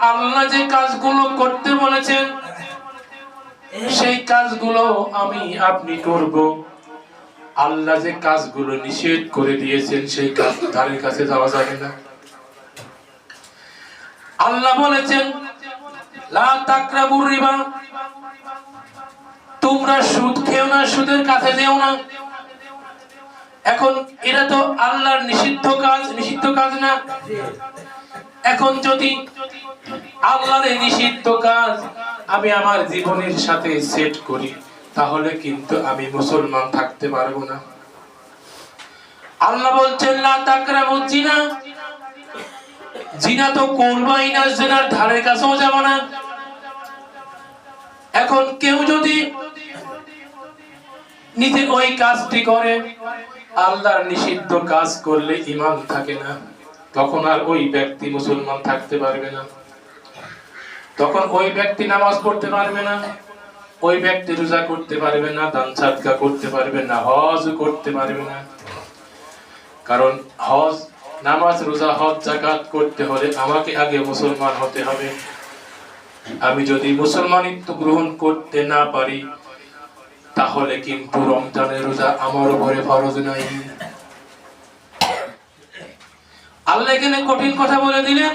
আল্লাহ যে কাজগুলো করতে বলেছেন, সেই কাজগুলো আমি আপনি করব। আল্লাহ যে কাজগুলো নিষেধ করে দিয়েছেন, সেই কাজ ধারের কাছে যাওয়া যাবে না। আল্লাহ বলেছেন, লা তাকরাবুর রিবা। তোমরা সুদ খেও না, সুদের কাছে যেও না। এখন এটা তো আল্লাহর নিষিদ্ধ কাজ নিষিদ্ধ কাজ না। এখন যদি আল্লাহর নিষিদ্ধ কাজ আমি আমার জীবনের সাথে সেট করি, তাহলে কিন্তু আমি মুসলমান থাকতে পারব না। আল্লাহ বলছেন, লা তাকরাবুজ জিনা জিনা তো করবাই না, জেনার ধারের কাছেও যাব না। এখন কেউ যদি নিজে ওই কাজটি করে, আল্লাহর নিষিদ্ধ কাজ করলে ইমান থাকে না। তখন আর ওই ব্যক্তি মুসলমান থাকতে পারবে না। তখন ওই ব্যক্তি নামাজ পড়তে পারবে না, ওই ব্যক্তি রোজা করতে পারবে না, দান সাদকা করতে পারবে না, হজ করতে পারবে না। কারণ হজ, নামাজ, রোজা, হজ জাকাত করতে হলে আমাকে আগে মুসলমান হতে হবে। আমি যদি মুসলমানিত্ব গ্রহণ করতে না পারি, তাহলে কিন্তু রমজানের রোজা আমার উপরে ফরজ নাই। আল্লাহ এখানে কঠিন কথা বলে দিলেন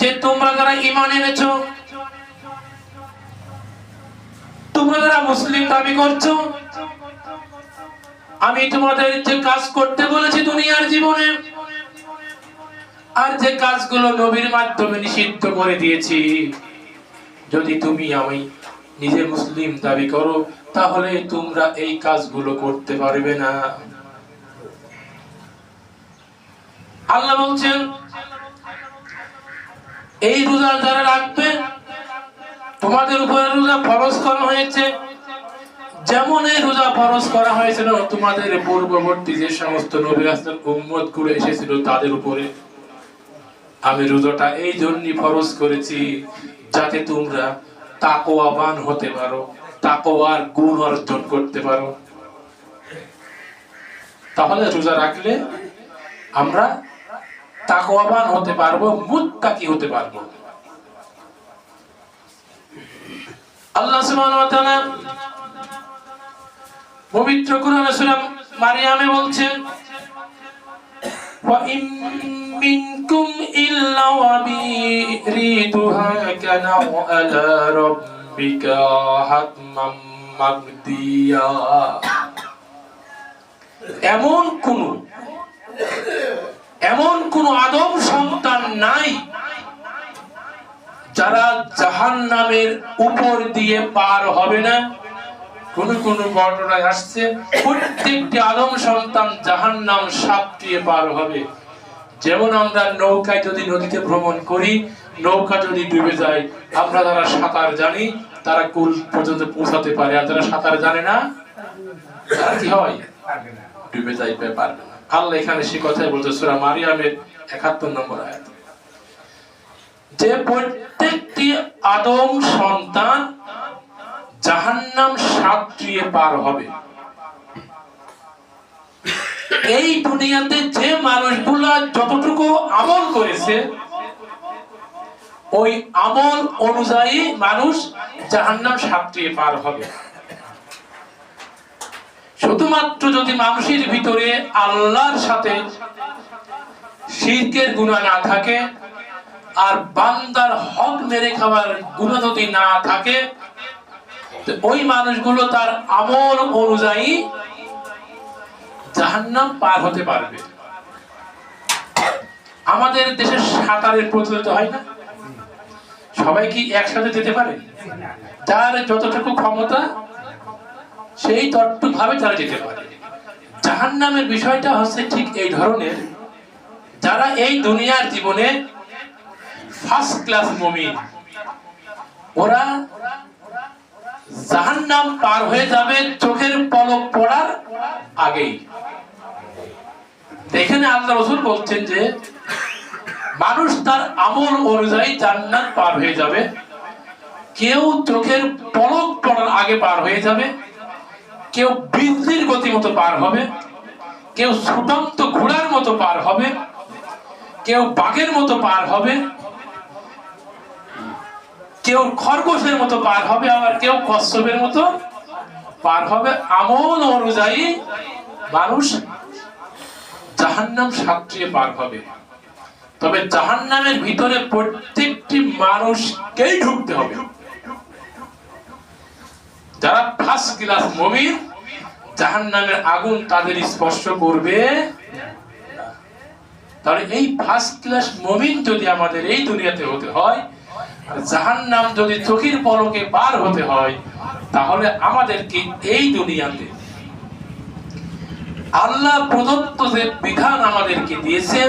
যে তোমরা যারা ইমান এনেছো, তোমরা যারা মুসলিম দাবি করছ, আমি তোমাদের যে কাজ করতে বলেছি দুনিয়ার জীবনে, আর যে কাজগুলো নবীর মাধ্যমে নিষিদ্ধ করে দিয়েছি, যদি তুমি আমি নিজে মুসলিম দাবি করো, তাহলে তোমরা এই কাজগুলো করতে পারবে না। আল্লাহ বলছেন, এই রোজা যারা রাখবে, তোমাদের উপরে রোজা ফরজ করা হয়েছে। যেমন এই রোজা ফরজ করা হয়েছিল, তোমাদের পূর্ববর্তী যে সমস্ত নবী রাসূল উম্মতগুলো এসেছিল, তাদের উপরে আমি রোজাটা এই জন্যই ফরজ করেছি, যাতে তোমরা তাকওয়াবান হতে পারো, তাকওয়ার গুণ অর্জন করতে পারো। তাহলে রোজা রাখলে আমরা তাকওয়াবান হতে পারব, মুত্তাকি হতে পারব। আল্লাহ সুবহানাহু ওয়া তাআলা পবিত্র কোরআনে সূরা মারিয়ামে বলছেন, ওয়া ইন মিনকুম ইল্লা ওয়াবিরিদুহা কানা আলা রাব্বিকা হাতমাম মাগদিয়া। এমন কোন এমন কোন আদম সন্তান নাই যারা জাহান নামের উপর দিয়ে পার হবে না। কোন কোন বর্ণনায় আসছে, প্রত্যেকটি আদম সন্তান জাহান নাম সাপটিয়ে পার হবে। যেমন আমরা নৌকায় যদি নদীতে ভ্রমণ করি, নৌকা যদি ডুবে যায়, আমরা যারা সাঁতার জানি, তারা কুল পর্যন্ত পৌঁছাতে পারে। আর যারা সাঁতার জানে না, তারা কি হয়? ডুবে যাইতে পারবে না। আল্লাহ এখানে সে কথাই বলছে, সূরা মারিয়ামের 71 নম্বর আয়াত। যে প্রত্যেকটি আদম সন্তান জাহান্নাম সাতটিয়ে পার হবে। এই দুনিয়াতে যে মানুষগুলা যতটুকু আমল করেছে, ওই আমল অনুযায়ী মানুষ জাহান্নাম সাতটিয়ে পার হবে। শুধুমাত্র যদি মানুষের ভিতরে আল্লাহর সাথে শিরকের গুণা না থাকে, আর বান্দার হক মেরে খাওয়ার গুণা যদি না থাকে ওই মানুষগুলো তার আমল অনুযায়ী জাহান্নাম পার হতে পারবে। আমাদের দেশে সাঁতারের প্রচলিত হয় না? সবাই কি একসাথে যেতে পারে? যার যতটুকু ক্ষমতা সেই ততটুক ভাবে তারা যেতে পারে। জাহান্নামের বিষয়টা হচ্ছে ঠিক এই ধরনের। যারা এই দুনিয়ার জীবনে ফার্স্ট ক্লাস মুমিন, ওরা জাহান্নাম পার হয়ে যাবে চোখের পলক পড়ার আগেই। এখানে আল্লাহ রসুল বলছেন যে, মানুষ তার আমল অনুযায়ী জান্নাত পার হয়ে যাবে। কেউ চোখের পলক পড়ার আগে পার হয়ে যাবে। কেউ বিদ্যুৎ গতি মতো পার হবে, কেউ ছুটন্ত ঘোড়ার মতো পার হবে, কেউ বাঘের মতো পার হবে, কেউ খরগোশের মতো পার হবে, আবার কেউ কচ্ছপের মতো পার হবে। আমল অনুযায়ী মানুষ জাহান্নাম সাঁতরিয়ে পার হবে। তবে জাহান্নামের ভিতরে প্রত্যেকটি মানুষকেই ঢুকতে হবে। যারা ফার্স্ট ক্লাস মমিন, জাহান্নামের আগুন তাদের স্পর্শ করবে। তাহলে এই ফার্স্ট ক্লাস মমিন যদি আমাদের এই দুনিয়াতে হতে হয়, আর জাহান্নাম যদি চোখের পলকে পার হতে হয়, তাহলে আমাদেরকে এই দুনিয়াতে আল্লাহ প্রদত্ত যে বিধান আমাদেরকে দিয়েছেন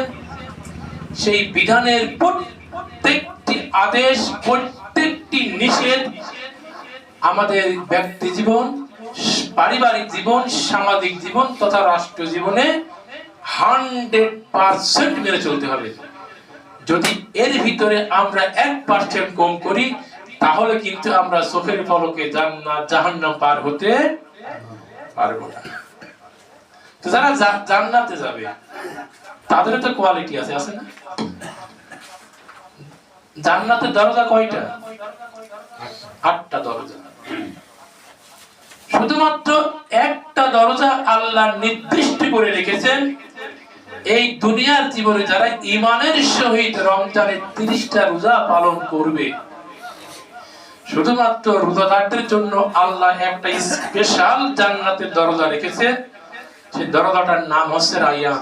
সেই বিধানের প্রত্যেকটি আদেশ, প্রত্যেকটি নিষেধ আমাদের ব্যক্তি জীবন, পারিবারিক জীবন, সামাজিক জীবন তথা রাষ্ট্র জীবনে হান্ড্রেড পার্সেন্ট মেনে চলতে হবে। যদি এর ভিতরে আমরা এক পার্সেন্ট কম করি, তাহলে কিন্তু আমরা চোখের পলকে জান্নাত, জাহান্নাম পার হতে পারব না। তো যারা জান্নাতে যাবে তাদের তো কোয়ালিটি আছে আছে না? জান্নাতের দরজা কয়টা? আটটা দরজা। শুধুমাত্র একটা দরজা আল্লাহ নির্দিষ্ট করে রেখেছেন। এই দুনিয়ার জীবনে যারা ইমানের সহিত রমজানের তিরিশটা রোজা পালন করবে, শুধুমাত্র রোজাদারদের জন্য আল্লাহ একটা স্পেশাল জান্নাতের দরজা রেখেছে সেই দরজাটার নাম হচ্ছে রাইয়ান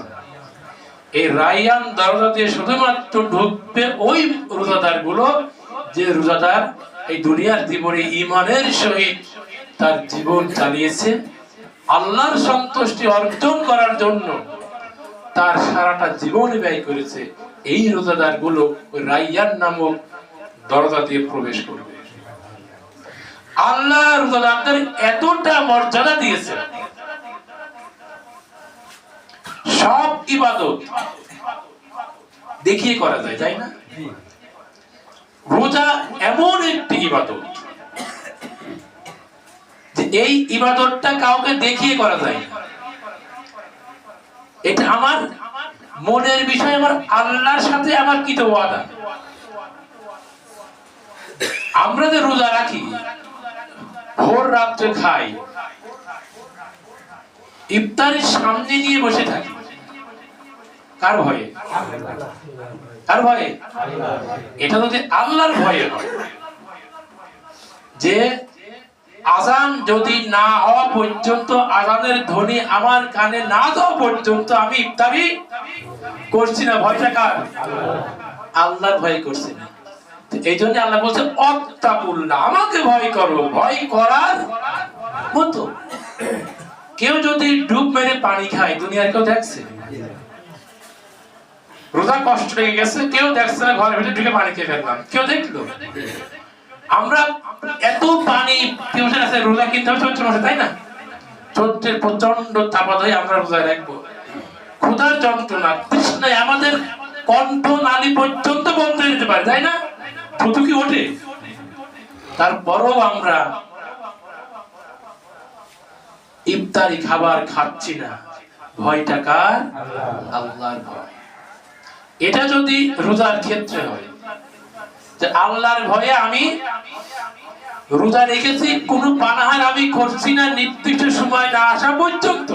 এই রাইয়ান দরজা দিয়ে শুধুমাত্র ঢুকবে ওই রোজাদারগুলো যে রোজাদার এই দুনিয়ার জীবনে ইমানের সহিত তার জীবন চালিয়েছে। আল্লাহর সন্তুষ্টি অর্জন করার জন্য তার সারাটা জীবন ব্যয় করেছে। এই রোজাদারগুলো ওই রাইয়ান নামক দরজা দিয়ে প্রবেশ করবে। আল্লাহ রোজাদারদের এতটা মর্যাদা দিয়েছে। সব ইবাদত দেখিয়ে করা যায়, তাই না? রোজা এমন একটি ইবাদত যে এই ইবাদতটা কাউকে দেখিয়ে করা যায় এটা আমার মনের বিষয়, আমার আল্লাহর সাথে আমার কি তো ওয়াদা? আমরা যে রোজা রাখি, ভোর রাত্রে খাই, ইফতারের সামনে নিয়ে বসে থাকি, কার ভয়ে? কার ভয়ে? এটা যদি আল্লাহর ভয়ে যে আজান যদি না হওয়া পর্যন্ত, আজানের ধ্বনি আমার কানে না যাওয়া পর্যন্ত আমি ইফতারি করছি না ভয়টা কার? আল্লাহর ভয় করছি না। এই জন্য আল্লাহ বলছে অত্তাকুল্লাহ আমাকে ভয় করো, ভয় করার মতো। কেউ যদি ডুব মেরে পানি খায়, দুনিয়ার কেউ দেখছে? রোজা কষ্ট লেগে গেছে, কেউ দেখছে না, ঘরের ভিতরে ঢুকে পানি খেয়ে ফেললাম। কেউ দেখল? আমরা এত পানি টিউশন আছে রোজা কিনতে হবে, চৈত্র মাসে, তাই না? চৈত্রের প্রচণ্ড তাপাত হয়ে আমরা রোজায় রাখব। ক্ষুধার যন্ত্রণা আমাদের কণ্ঠ নালী পর্যন্ত বন্ধ হয়ে যেতে পারে, তাই না? থুতু কি ওঠে? আমরা ইফতারি খাবার খাচ্ছি না। ভয়টা কার? আল্লাহর ভয়। এটা যদি রোজার ক্ষেত্রে হয়, যে আল্লাহর ভয়ে আমি রোজা রেখেছি, কোন পানাহার আমি করছি না, নির্দিষ্ট সময় না আসা পর্যন্ত,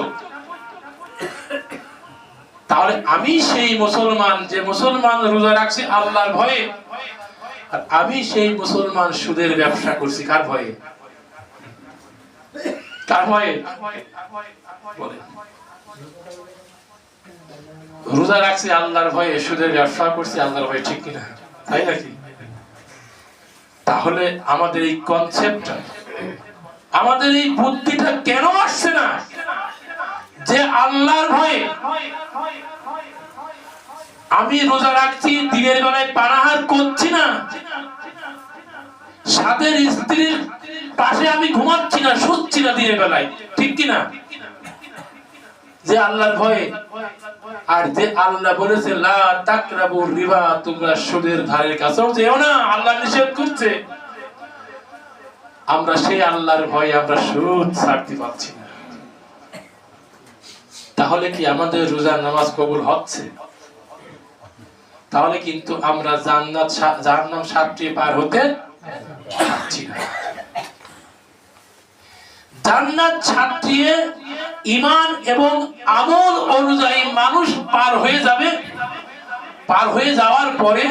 তাহলে আমি সেই মুসলমান, যে মুসলমান রোজা রাখছি আল্লাহর ভয়ে, আর আমি সেই মুসলমান সুদের ব্যবসা করছি কার ভয়ে? কার ভয়ে? রোজা রাখছি, আল্লাহর ভয়ে সুদের ব্যবসা করছি, আল্লাহর ভয়ে ঠিক কিনা? তাই নাকি? তাহলে আমাদের এই কনসেপ্টটা আমাদের এই বুদ্ধিটা কেন আসছে না? যে আল্লাহর ভয়ে আমি রোজা রাখছি, দিনের বেলায় পানাহার করছি না। সাথের স্ত্রীর পাশে আমি ঘুমাচ্ছি না, শুচ্ছি না দিনের বেলায়, ঠিক কিনা? যে আল্লাহর ভয়ে আর যে আল্লাহ বলেছে, লা তাকরাবু রিবা তোমরা সুদের ধারের কাছেও যেও না, আল্লাহ নিষেধ করছে। আমরা সেই আল্লাহর ভয়ে আমরা সুদ ছাড়তে পারছি না। তাহলে কি আমাদের রোজা নামাজ কবুল হচ্ছে? তাহলে কিন্তু আমরা জান্নাত জাহান্নাম সাতটি পার হতে পারছি না। জান্নাত ছাত্রিয়ে ইমান এবং আমল অনুযায়ী মানুষ পার হয়ে যাবে। পার হয়ে যাওয়ার পরে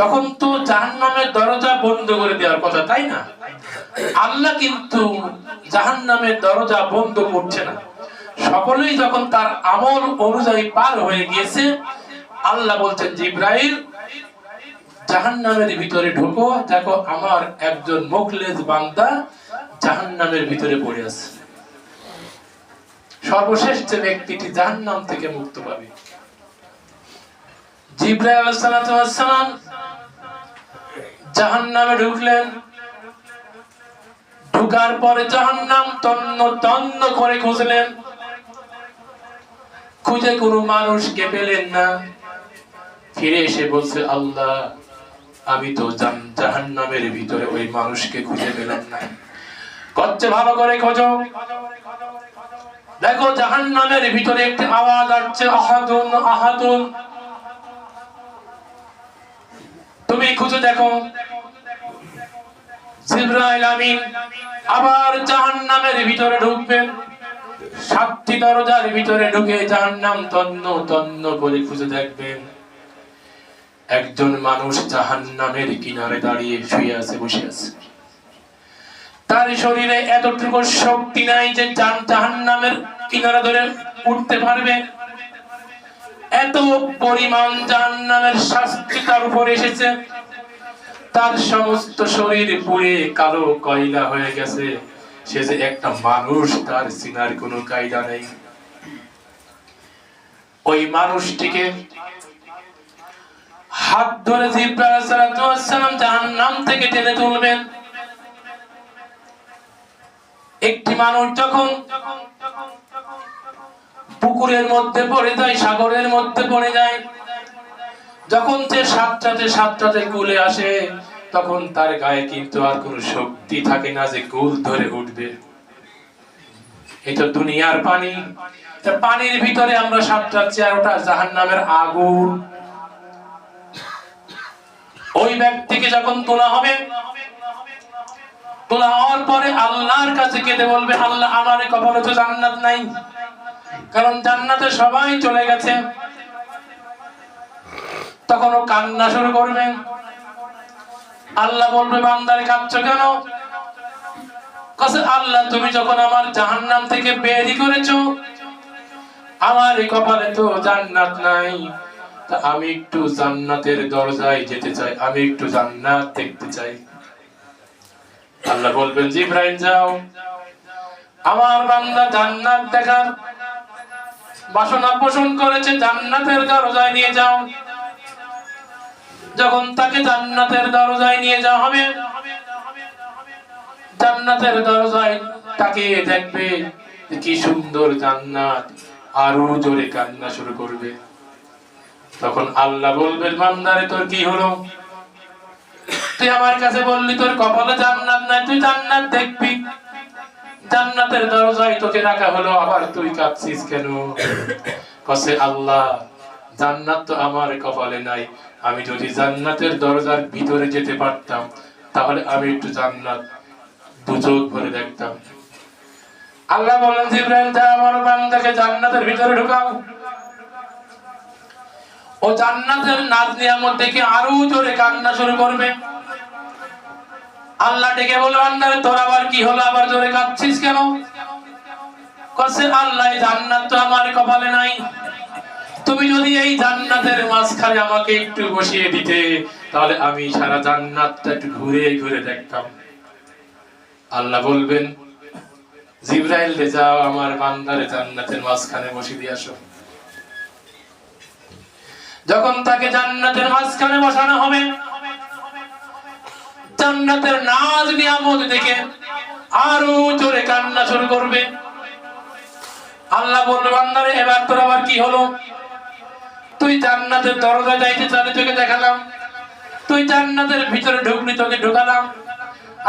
তখন তো জাহান্নামের দরজা বন্ধ করে দেওয়ার কথা, তাই না? আল্লাহ কিন্তু জাহান্নামের দরজা বন্ধ করছে না। সকলেই যখন তার আমল অনুযায়ী পার হয়ে গিয়েছে, আল্লাহ বলছেন জিব্রাইল জাহান্নামের ভিতরে ঢোকো, দেখো আমার একজন মুখলেজ বান্দা জাহান্নামের ভিতরে পড়ে আছে। সর্বশেষ যে ব্যক্তিটি জাহান্নাম থেকে মুক্ত পাবে। সালাতু ওয়াস জাহান্নামে ঢুকলেন। ঢুকার পরে জাহান্নাম তন্ন তন্ন করে খুঁজলেন। খুঁজে কোনো মানুষকে পেলেন না। ফিরে এসে বলছে, আল্লাহ আমি তো জান- জাহান্নামের ভিতরে ওই মানুষকে খুঁজে পেলাম না। কচ্ছে ভালো করে খোঁজো। দেখো, জাহান্নামের ভিতরে একটি আওয়াজ আসছে, আহাদুন আহাদুন। তুমি খুঁজে দেখো। জিব্রাইল আমিন আবার জাহান্নামের ভিতরে ঢুকবেন সাতটি দরজার ভিতরে ঢুকে জাহান্নাম তন্ন তন্ন করে খুঁজে দেখবেন একজন মানুষ জাহান্নামের কিনারে দাঁড়িয়ে শুয়ে আছে, বসে আছে। তার শরীরে এতটুকু শক্তি নাই যে জান জাহান্নামের কিনারা ধরে উঠতে পারবে। এত পরিমাণ জাহান্নামের শাস্তি তার উপর এসেছে। তার সমস্ত শরীর পুড়ে কালো কয়লা হয়ে গেছে। সে যে একটা মানুষ, তার সিনার কোনো কায়দা নেই। ওই মানুষটিকে হাত ধরে জাহান্নাম থেকে টেনে তুলবেন। একটি মানুষ যখন পুকুরের মধ্যে পড়ে যায়, সাগরের মধ্যে পড়ে যায়, যখন সে সাতটাতে সাতটাতে কুলে আসে, তখন তার গায়ে কিন্তু আর কোনো শক্তি থাকে না যে কুল ধরে উঠবে। এটা দুনিয়ার পানি। পানির ভিতরে আমরা সাতটাচ্ছি আর ওটা জাহান নামের আগুন। ওই ব্যক্তিকে যখন তোলা হবে, তোলা হওয়ার পরে আল্লাহর কাছে কেঁদে বলবে, আল্লাহ, আমার কপালে তো জান্নাত নাই। কারণ জান্নাতে সবাই চলে গেছে। তখন ও কান্না শুরু করবে। আল্লাহ বলবে, বান্দারে কাঁদছ কেন? আল্লাহ, তুমি যখন আমার জাহান্নাম থেকে বেরি করেছ, আমার কপালে তো জান্নাত নাই। আমি একটু জান্নাতের দরজায় যেতে চাই, আমি একটু জান্নাত দেখতে চাই। আল্লাহ বলবেন, জিব্রাইল, যাও। আমার বান্দা জান্নাত দেখার বাসনা পোষণ করেছে, জান্নাতের দরজায় নিয়ে যাও। যখন তাকে জান্নাতের দরজায় নিয়ে যাওয়া হবে, জান্নাতের দরজায় তাকে দেখবে কি সুন্দর জান্নাত। আরও জোরে কান্না শুরু করবে। তখন আল্লাহ বলবেন বান্দারে তোর কি হলো? তুই আমার কাছে বললি, তোর কপালে জান্নাত নাই, তুই জান্নাত দেখবি। জান্নাতের দরজায় তোকে রাখা হলো, আবার তুই কাঁদছিস কেন? কসে আল্লাহ, জান্নাত তো আমার কপালে নাই। আমি যদি জান্নাতের দরজার ভিতরে যেতে পারতাম, তাহলে আমি একটু জান্নাত দু চোখ ভরে দেখতাম। আল্লাহ বলেন, জিব্রাইল, যা আমার বান্দাকে জান্নাতের ভিতরে ঢুকাও। ও জান্নাতের নাজ নিয়ামত দেখে আরও জোরে কান্না শুরু করবে। আল্লাহ ডেকে বলে বান্দারে তোর আবার কি হলো? আবার জোরে কাঁদছিস কেন? কসে, আল্লাহ জান্নাত তো আমার কপালে নাই। তুমি যদি এই জান্নাতের মাঝখানে আমাকে একটু বসিয়ে দিতে, তাহলে আমি সারা জান্নাতটা একটু ঘুরে ঘুরে দেখতাম। আল্লাহ বলবেন, জিব্রাইল রে, যাও আমার বান্দারে জান্নাতের মাঝখানে বসিয়ে দিয়ে আসো। যখন তাকে জান্নাতের মাঝখানে বসানো হবে, জান্নাতের নাজ নিয়ামত দেখে আরও জোরে কান্না শুরু করবে। আল্লাহ বলবে বান্দারে, এবার তোর আবার কি হলো? তুই জান্নাতের দরজা যাইতে চালি তোকে দেখালাম। তুই জান্নাতের ভিতরে ঢুকলি, তোকে ঢুকালাম।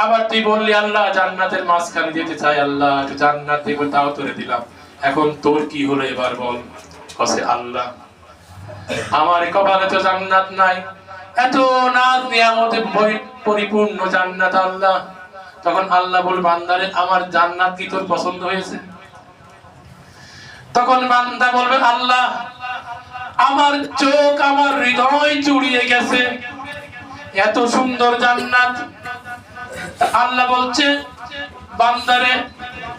আবার তুই বললি, আল্লাহ, জান্নাতের মাঝখানে যেতে চাই, আল্লাহ জান্নাত তাও তোরে দিলাম। এখন তোর কি হলো এবার বল? কসে আল্লাহ। আমার কপালে তো জান্নাত নাই। এত নাজ নিয়ামতে পরিপূর্ণ জান্নাত আল্লাহ। তখন আল্লাহ বল বান্দারে, আমার জান্নাত কি তোর পছন্দ হয়েছে? তখন বান্দা বলবে, আল্লাহ, আমার চোখ, আমার হৃদয় জুড়িয়ে গেছে। এত সুন্দর জান্নাত। আল্লাহ বলছে, বান্দারে,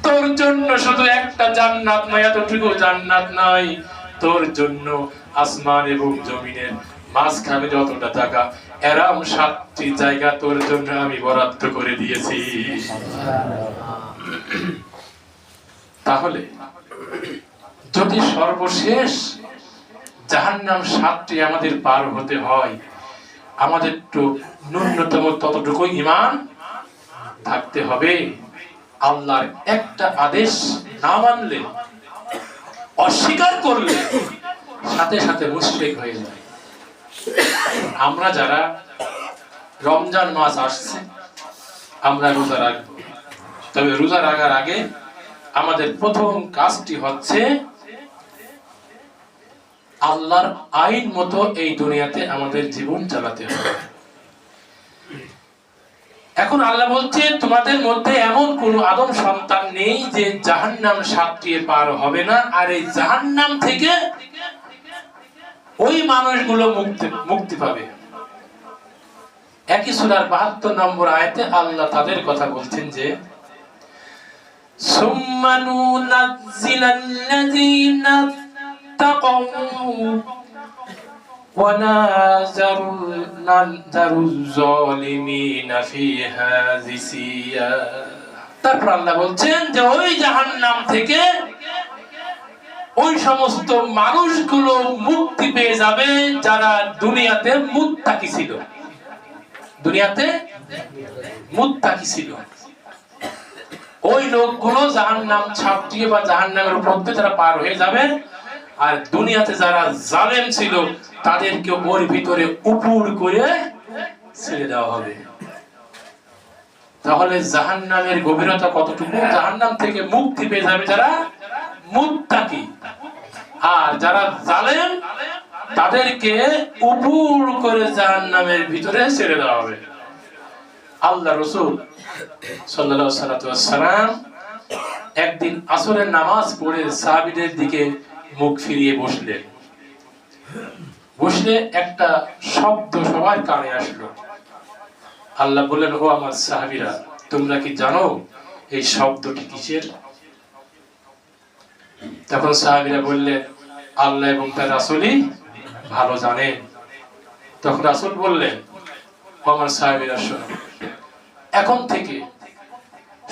তোর জন্য শুধু একটা জান্নাত নয়, এতটুকু জান্নাত নয় তোর জন্য আসমান এবং জমিনের মাঝখানে যতটা টাকা এরাম সাতটি জায়গা তোর জন্য আমি বরাদ্দ করে দিয়েছি। তাহলে, যদি সর্বশেষ জাহান্নাম সাতটি আমাদের পার হতে হয়, আমাদের তো ন্যূনতম ততটুকু ইমান থাকতে হবে। আল্লাহর একটা আদেশ না মানলে, অস্বীকার করলে সাথে সাথে মুশরিক হয়ে যায়। আমরা যারা রমজান মাস আসছে, আমরা রোজা রাখব। তবে রোজা রাখার আগে আমাদের প্রথম কাজটি হচ্ছে আল্লাহর আইন মতো এই দুনিয়াতে আমাদের জীবন চালাতে হবে। এখন আল্লাহ বলছে, তোমাদের মধ্যে এমন কোন আদম সন্তান নেই যে জাহান্নাম সাতটিয়ে পার হবে না, আর এই জাহান্নাম থেকে ওই মানুষগুলো মুক্তি মুক্তি পাবে। একই সুরার বাহাত্তর নম্বর আয়তে আল্লাহ তাদের কথা বলছেন যে তারপর আল্লাহ বলছেন যে, ওই জাহান্নাম থেকে ওই সমস্ত মানুষগুলো মুক্তি পেয়ে যাবে যারা দুনিয়াতে মুত্তাকি ছিল। দুনিয়াতে মুত্তাকি ছিল। ওই লোকগুলো জাহান্নাম ছাপটিয়ে বা জাহান্নামের উপর দিয়ে তারা পার হয়ে যাবে, আর দুনিয়াতে যারা জালেম ছিল, তাদেরকে ওর ভিতরে উপুর করে ছেড়ে দেওয়া হবে। তাহলে জাহান্নামের গভীরতা কতটুকু? জাহান্নাম থেকে মুক্তি পেয়ে যাবে যারা মুত্তাকি। আর যারা জালেম, তাদেরকে করে ভিতরে ছেড়ে দেওয়া হবে। আল্লাহ রসুল একদিন আসরের নামাজ পড়ে সাহাবীদের দিকে মুখ ফিরিয়ে বসলেন। বসলে একটা শব্দ সবার কানে আসলো। আল্লাহ বললেন, ও আমার সাহাবীরা, তোমরা কি জানো এই শব্দটি কিসের? তখন সাহাবীরা বললেন আল্লাহ এবং তার রাসূলই ভালো জানেন। তখন রাসূল বললেন আমার সাহাবীরা, শোনো, এখন থেকে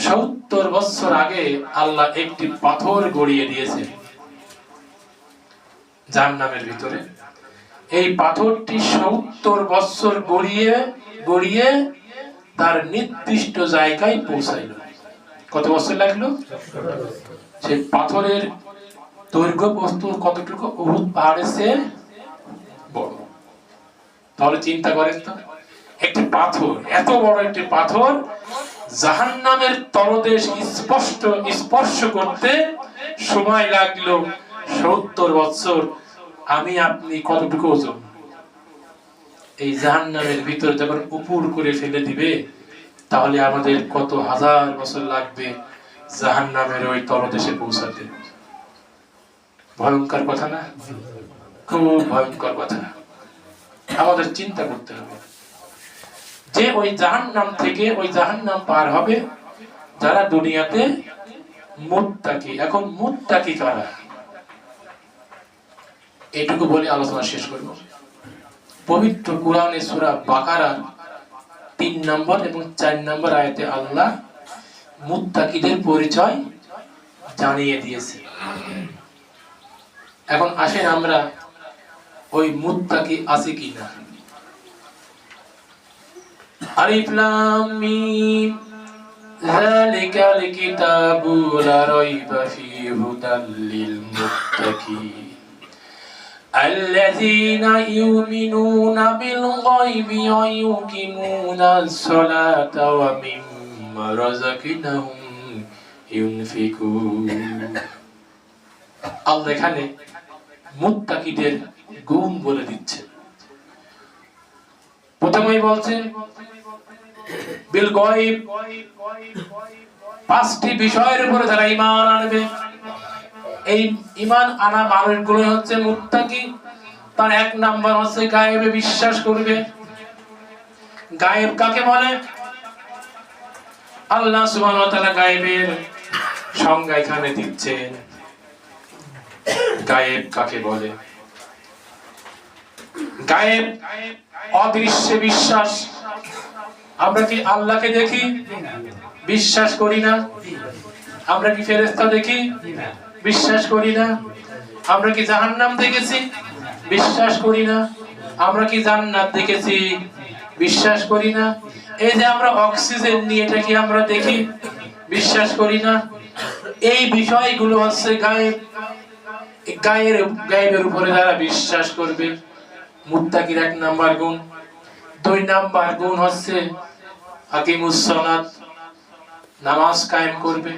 সত্তর বছর আগে আল্লাহ একটি পাথর গড়িয়ে দিয়েছে জাহান্নামের ভিতরে। এই পাথরটি সত্তর বছর গড়িয়ে গড়িয়ে তার নির্দিষ্ট জায়গায় পৌঁছাইল। কত বছর লাগল? সেই পাথরের দৈর্ঘ্য বস্তু কতটুকু? উহুদ পাহাড়ের চেয়ে বড়। তাহলে চিন্তা করেন তো, একটি পাথর, এত বড় একটি পাথর, জাহান্নামের তলদেশ স্পষ্ট, স্পর্শ করতে সময় লাগল সত্তর বছর। আমি, আপনি কতটুকু ওজন? এই জাহান্নামের ভিতরে যখন উপর করে ফেলে দিবে, তাহলে আমাদের কত হাজার বছর লাগবে জাহান্নামের ওই তলদেশে পৌঁছাতে। ভয়ঙ্কর কথা না? খুব ভয়ঙ্কর কথা আমাদের চিন্তা করতে হবে। যে ওই জাহান্নাম থেকে ওই জাহান্নাম পার হবে, যারা দুনিয়াতে মুত্তাকি। এখন মুত্তাকি কারা? এটুকু বলে আলোচনা শেষ করব। পবিত্র কোরআনে সূরা বাকারা তিন নম্বর এবং চার নম্বর আয়াতে আল্লাহ মুত্তাকিদের পরিচয় জানিয়ে দিয়েছে। এখন আসেন আমরা ওই মুত্তাকি আছি কিনা আলিফ লাম যালিকাল কিতাবু লা রাইবা হুদাল الذين يؤمنون بالغيب ويقيمون الصلاة ومما رزقناهم ينفقون الله এখানে মুত্তাকিদের গুণ বলে দিচ্ছে। প্রথমেই বলছেন, বিল গয়েব, পাঁচটি বিষয়ের উপরে যারা ঈমান আনবে, এই ঈমান আনা মানুষগুলো হচ্ছে মুত্তাকি। তার এক নাম্বার হচ্ছে গায়েবে বিশ্বাস করবে। গায়েব কাকে বলে? আল্লাহ সুবহানাহু ওয়া তাআলা গায়েবের সংজ্ঞা এখানে দিচ্ছেন। গায়েব কাকে বলে? গায়েব অদৃশ্য বিশ্বাস। আমরা কি আল্লাহকে দেখি? বিশ্বাস করি না। আমরা কি ফেরেশতা দেখি? বিশ্বাস করি না। আমরা কি জাহান্নাম দেখেছি? বিশ্বাস করি না। আমরা কি জান্নাত দেখেছি? বিশ্বাস করি না। এই যে আমরা অক্সিজেন নিয়ে এটা কি আমরা দেখি? বিশ্বাস করি না। এই বিষয়গুলো হচ্ছে গায়েব। গায়ের, গায়েবের উপরে যারা বিশ্বাস করবে, মুত্তাকির এক নাম্বার গুণ। দুই নাম্বার গুণ হচ্ছে হাকিমুস সালাত, নামাজ কায়েম করবে।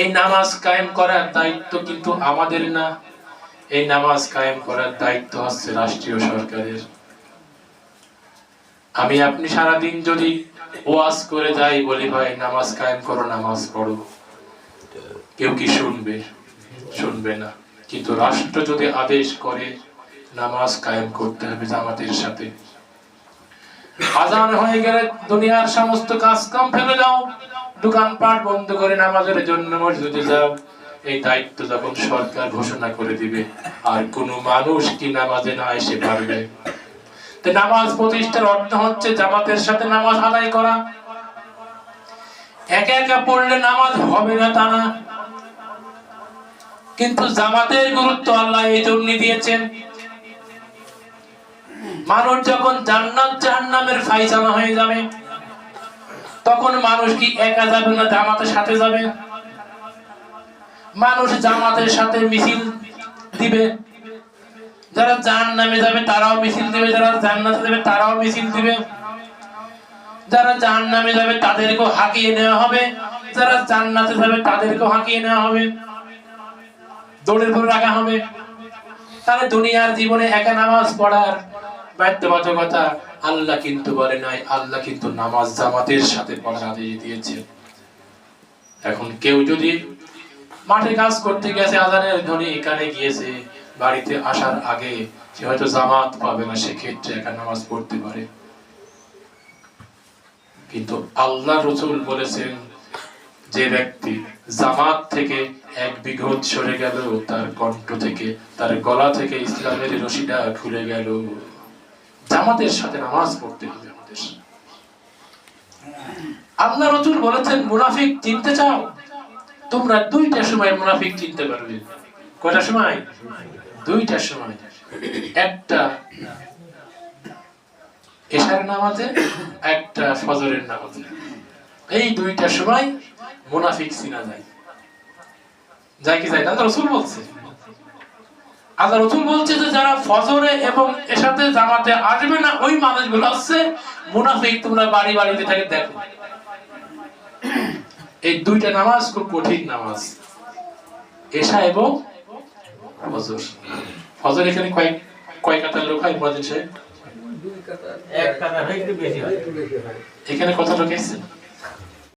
এই নামাজ কায়েম করার দায়িত্ব কিন্তু আমাদের না, এই নামাজ কায়েম করার দায়িত্ব হচ্ছে রাষ্ট্রীয় সরকারের। আমি আপনি সারাদিন যদি ওয়াজ করে যাই, বলি, ভাই, নামাজ কায়েম করো, নামাজ পড়ো। কেউ কি শুনবে? শুনবে না। কিন্তু রাষ্ট্র যদি আদেশ করে, নামাজ কায়েম করতে হবে জামাতের সাথে। আজান হয়ে গেলে দুনিয়ার সমস্ত কাজ কাম ফেলে যাও দোকানপাট বন্ধ করে নামাজের জন্য মসজিদে যাও। এই দায়িত্ব যখন সরকার ঘোষণা করে দিবে, আর কোনো মানুষ কি নামাজে না এসে পারবে? নামাজ প্রতিষ্ঠার অর্থ হচ্ছে জামাতের সাথে নামাজ আদায় করা। একা একা পড়লে নামাজ হবে না তা না কিন্তু জামাতের গুরুত্ব আল্লাহ এই জন্য দিয়েছেন। মানুষ যখন জান্নাত জাহান্নামের ফাইসালা হয়ে যাবে, তখন মানুষ কি একা যাবে না জামাতের সাথে যাবে? মানুষ জামাতের সাথে মিছিল দিবে, যারা জাহান্নামে যাবে তারাও মিছিল দিবে, যারা জান্নাতে যাবে তারাও মিছিল দিবে। যারা জাহান্নামে যাবে তাদেরকেও হাঁকিয়ে নেওয়া হবে, যারা জান্নাতে যাবে তাদেরকেও হাঁকিয়ে নেওয়া হবে। দৌড়ের উপর রাখা হবে। তাহলে দুনিয়ার জীবনে একা নামাজ পড়ার বাধ্যবাধকতা আল্লাহ কিন্তু বলে নাই, আল্লাহ কিন্তু নামাজ জামাতের সাথে পড়ার আদেশ দিয়েছে। এখন কেউ যদি মাঠে কাজ করতে গেছে, আজানের ধ্বনি এখানে গিয়েছে, বাড়িতে আসার আগে সে হয়তো জামাত পাবে না, সেক্ষেত্রে একা নামাজ পড়তে পারে। কিন্তু আল্লাহ রসুল বলেছেন, যে ব্যক্তি জামাত থেকে এক বিঘত সরে গেল, তার কণ্ঠ থেকে, তার গলা থেকে ইসলামের রশিটা খুলে গেল। জামাতের সাথে নামাজ পড়তে হবে আমাদের আল্লাহ রসুল বলেছেন, মুনাফিক চিনতে চাও? তোমরা দুইটা সময় মুনাফিক চিনতে পারবে। কয়টা সময়? দুইটা সময়। একটা এশার নামাজে, একটা ফজরের নামাজে। এই দুইটা সময় মুনাফিক চিনা যায়। যায় কি যায় রসুল বলছে। আল্লাহ রসুল বলছে যে যারা ফজরে এবং এসাতে জামাতে আসবে না ওই মানুষগুলো হচ্ছে মুনাফিক তোমরা বাড়ি বাড়িতে থাকে দেখো। এই দুইটা নামাজ খুব কঠিন নামাজ। এশা এবং ফজর। ফজর এখানে কয় কয় কাতার লোক হয় সাহেব হয় এখানে কত লোক এসেছে?